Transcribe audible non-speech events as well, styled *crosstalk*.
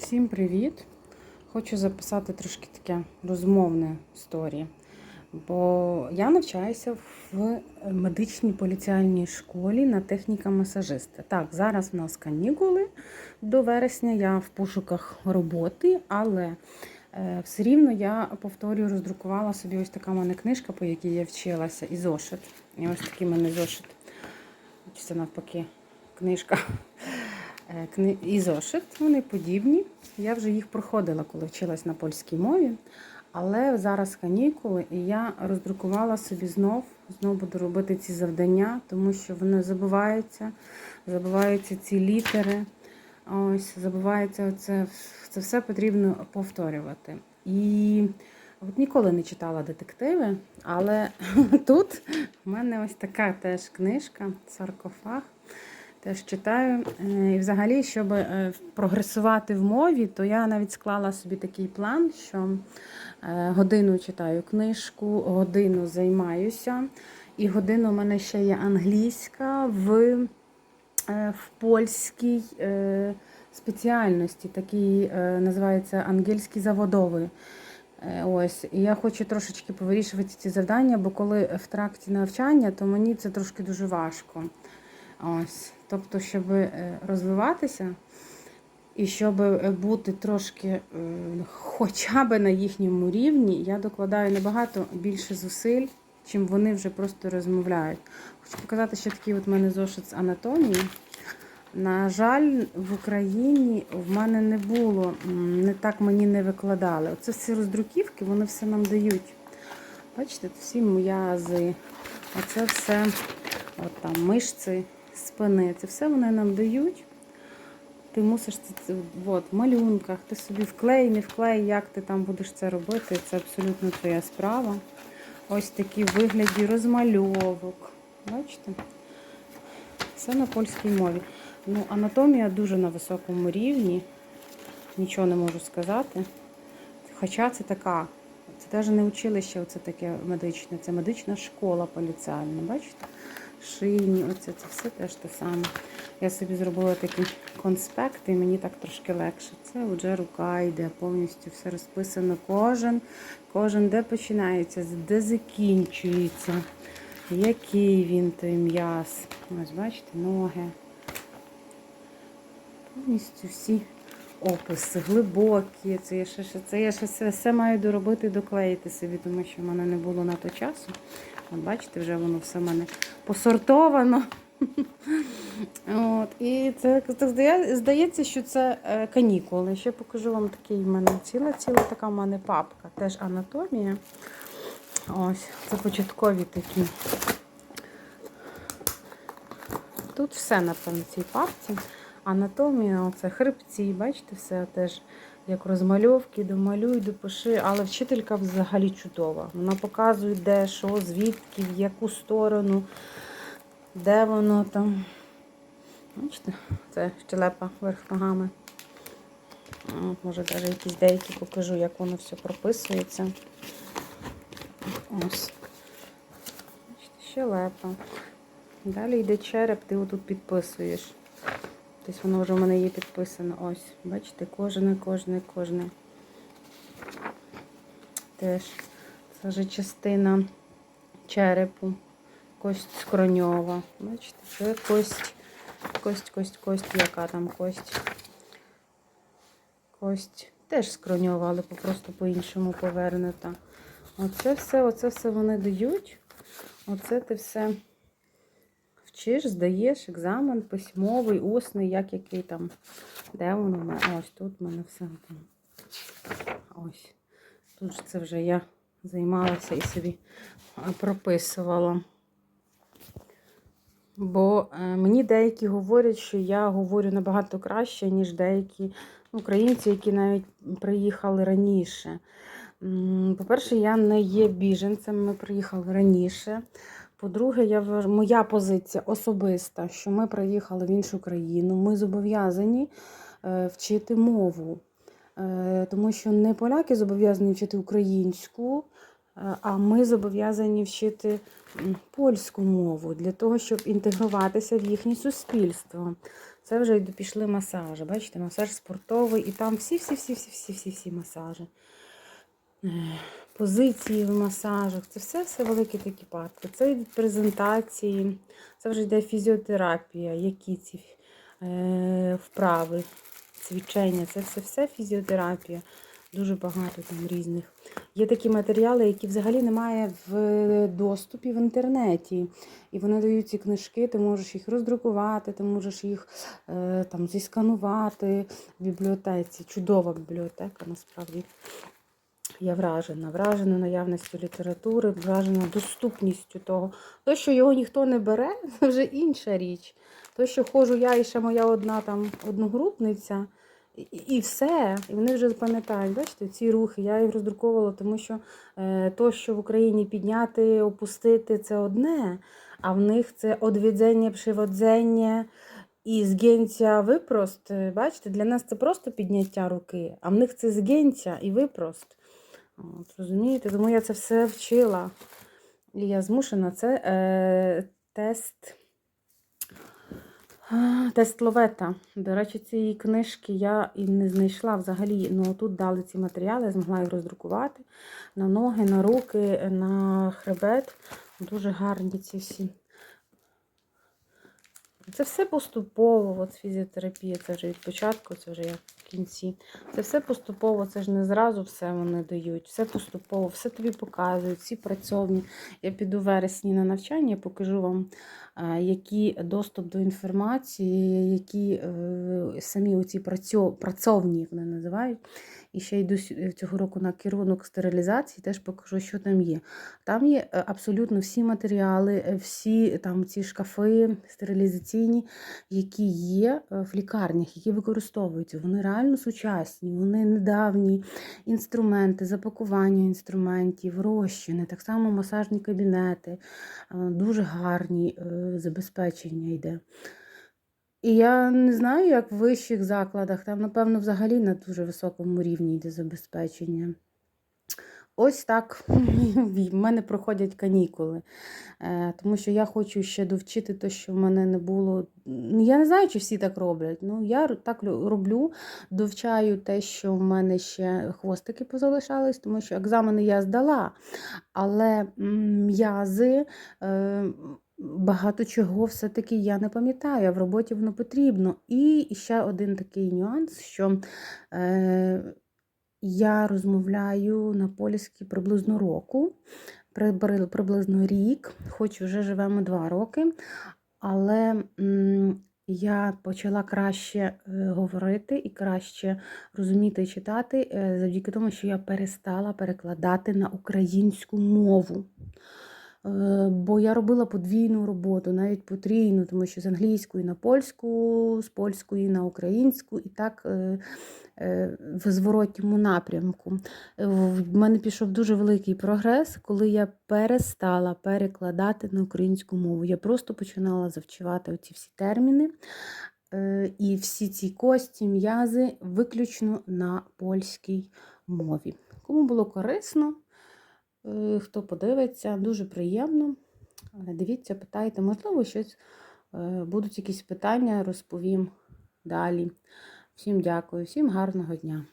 Всім привіт! Хочу записати трошки таке розмовне сторі. Бо я навчаюся в медичній поліціальній школі на техніка масажиста. Так, зараз в нас канікули до вересня, я в пошуках роботи, але е, все рівно я повторюю, роздрукувала собі ось така в мене книжка, по якій я вчилася, і зошит. І ось такий мене зошит. Це навпаки книжка. Е, і зошит, вони подібні. Я вже їх проходила, коли вчилась на польській мові. Але зараз канікули, і я роздрукувала собі знов, знов буду робити ці завдання, тому що вони забуваються, забуваються ці літери. Ось, забувається це, це все потрібно повторювати. І от ніколи не читала детективи, але *laughs* тут в мене ось така теж книжка, саркофаг. Теж читаю. Е, І взагалі, щоб е, прогресувати в мові, то я навіть склала собі такий план, що е, годину читаю книжку, годину займаюся, і годину у мене ще є англійська в, в польській спеціальності, такий називається ангельський заводовий. Ось, і я хочу трошечки повирішувати ці завдання, бо коли в тракті навчання, то мені це трошки дуже важко. Ось, тобто, щоб е, розвиватися і щоб бути трошки е, хоча б на їхньому рівні, я докладаю набагато більше зусиль, чим вони вже просто розмовляють. Хочу показати, що такий от мене зошит з анатомії. На жаль, в Україні в мене не було, не так мені не викладали. Оце всі роздруківки, вони все нам дають. Бачите, всі м'язи, оце все, от там мишці, спини. Це все вони нам дають. Ти мусиш це, от, в малюнках, ти собі вклей, не вклей, як ти там будеш це робити, це абсолютно твоя справа. Ось такі вигляді розмальовок. Бачите? Все на польській мові. Ну, анатомія дуже на високому рівні. Нічого не можу сказати. Хоча це така, це навіть не училище, це таке медичне, це медична школа поліціальна. Бачите? Шийні, оце це все теж те саме. Я собі зробила такі конспекти, і мені так трошки легше. Це вже рука йде, повністю все розписано. Кожен, кожен де починається, де закінчується, який він той м'яз. Ось, бачите, ноги. Повністю всі описи, глибокі. Це я ще, це я ще все, все маю доробити, доклеїти собі, тому що в мене не було на то часу. От бачите, вже воно все в мене посортовано. От, і це здається, що це е, канікули. Ще покажу вам такий в мене ціла, ціла така в мене папка. Теж анатомія. Ось, це початкові такі. Тут все, напевно, в цій папці. Анатомія, оце хребці, бачите, все теж як розмальовки, домалюй, допиши. Але вчителька взагалі чудова. Вона показує, де, що, звідки, в яку сторону, де воно там. Бачите, це щелепа верх ногами. От, Може, навіть якісь деякі покажу, як воно все прописується. Ось. Бачите, щелепа. Далі йде череп, ти отут підписуєш. Тобто воно вже в мене є підписано. Ось. Бачите, кожне, кожне, кожне. Теж це вже частина черепу. Кость скроньова. Бачите, це кость. Кость, кость, кость, яка там кость. Кость теж скроньова, але просто по-іншому повернута. Оце все, оце все вони дають. Оце ти все вчиш, здаєш екзамен письмовий, усний, як який там. Де воно в мене? Ось тут в мене все. Ось. Тут це вже я займалася і собі прописувала. Бо е, мені деякі говорять, що я говорю набагато краще, ніж деякі українці, які навіть приїхали раніше. По-перше, я не є біженцем, ми приїхали раніше. По-друге, я моя позиція особиста, що ми приїхали в іншу країну, ми зобов'язані е, вчити мову. Е, Тому що не поляки зобов'язані вчити українську, е, а ми зобов'язані вчити польську мову для того, щоб інтегруватися в їхнє суспільство. Це вже й пішли масажі. Бачите, масаж спортовий, і там всі-всі-всі-всі-всі-всі масажі. Е, Позиції в масажах. Це все все великі такі парки. Це йдуть презентації, це вже йде фізіотерапія, які ці е, вправи, цвічення. Це все все фізіотерапія. Дуже багато там різних. Є такі матеріали, які взагалі немає в доступі в інтернеті. І вони дають ці книжки, ти можеш їх роздрукувати, ти можеш їх е, там зісканувати в бібліотеці. Чудова бібліотека, насправді. Я вражена, вражена наявністю літератури, вражена доступністю того. То, що його ніхто не бере, *laughs* це вже інша річ. То, що ходжу я і ще моя одна там одногрупниця, і, і все. І вони вже пам'ятають, бачите, ці рухи. Я їх роздруковувала, тому що е, то, що в Україні підняти, опустити, це одне, а в них це одвідзення, приводзення. І згінця випрост, бачите, для нас це просто підняття руки, а в них це згінця і випрост. От, розумієте? Тому я це все вчила. І я змушена це е, тест. Тест ловета. До речі, цієї книжки я і не знайшла взагалі. Ну, тут дали ці матеріали, я змогла їх роздрукувати на ноги, на руки, на хребет. Дуже гарні ці всі. Це все поступово, от фізіотерапія, це вже від початку, це вже як кінці. Це все поступово, це ж не зразу все вони дають, все поступово, все тобі показують, всі працьовні. Я піду в вересні на навчання, покажу вам, е, який доступ до інформації, які е, самі оці працьо- працовні вони називають. І ще йду цього року на керунок стерилізації, теж покажу, що там є. Там є е, абсолютно всі матеріали, е, всі там ці шкафи стерилізаційні, які є е, в лікарнях, які використовуються. Вони сучасні, вони недавні інструменти, запакування інструментів, розчини, так само масажні кабінети, е, дуже гарні е, забезпечення йде. І я не знаю, як в вищих закладах, там, напевно, взагалі на дуже високому рівні йде забезпечення. Ось так *laughs* в мене проходять канікули. Е, Тому що я хочу ще довчити те, що в мене не було. Я не знаю, чи всі так роблять. Ну, я так роблю, довчаю те, що в мене ще хвостики позалишались, тому що екзамени я здала. Але м'язи. е, Багато чого все-таки я не пам'ятаю, а в роботі воно потрібно. І ще один такий нюанс, що е, я розмовляю на польській приблизно року, приблизно рік, хоч вже живемо два роки, але я почала краще е, говорити і краще розуміти і читати е, завдяки тому, що я перестала перекладати на українську мову. Е, Бо я робила подвійну роботу, навіть потрійну, тому що з англійської на польську, з польської на українську, і так е, е, в зворотньому напрямку. В мене пішов дуже великий прогрес, коли я перестала перекладати на українську мову. Я просто починала завчувати оці всі терміни. І всі ці кості, м'язи виключно на польській мові. Кому було корисно, Хто подивиться, дуже приємно. Е, Дивіться, питайте, можливо, щось е, будуть якісь питання, розповім далі. Всім дякую, всім гарного дня.